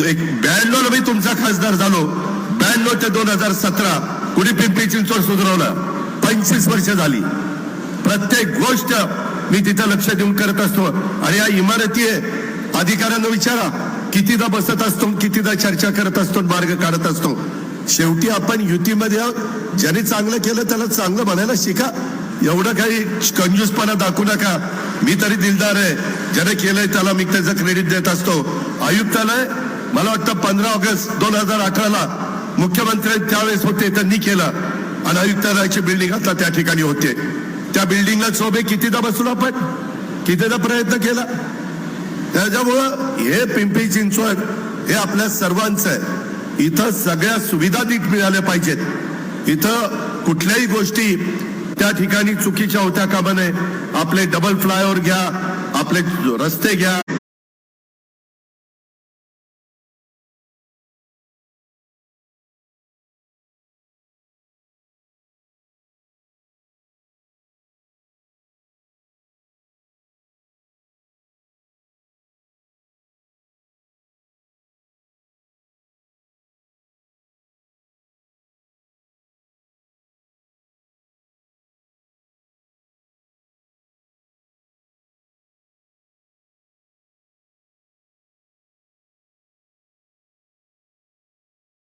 एक ब्याण्णव मी तुमचा खासदार झालो. ब्याण्णव ते दोन हजार सतरा कुणी पिंपरी चिंचवड सुधारवलं? पंचवीस वर्ष झाली. प्रत्येक गोष्ट मी तिथं लक्ष देऊन करत असतो. आणि या इमारती आहे अधिकाऱ्यांना विचारा कितीदा बसत असतो कितीदा चर्चा करत असतो मार्ग काढत असतो. शेवटी आपण युतीमध्ये ज्याने चांगलं केलं त्याला चांगलं म्हणायला शिका. एवढं काही कंजूसपणा दाखवू नका. मी तरी दिलदार आहे. ज्याने केलंय त्याला मी त्याचं क्रेडिट देत असतो. आयुक्तालय मला वाटतं पंधरा ऑगस्ट दोन हजार अठराला मुख्यमंत्री त्यावेळेस होते त्यांनी केलं. आणि आयुक्तालयाची बिल्डिंग आता त्या ठिकाणी होते. त्या बिल्डिंगला शोभे कितीदा बसून आपण? कितीदा प्रयत्न केला? त्याच्यामुळं हे पिंपरी चिंचवड हे आपल्या सर्वांचं आहे. इथं सगळ्या सुविधा नीट मिळाल्या पाहिजेत. इथं कुठल्याही गोष्टी त्या ठिकाणी चुकीच्या होत्या कामा नये. आपले डबल फ्लायओव्हर घ्या आपले रस्ते घ्या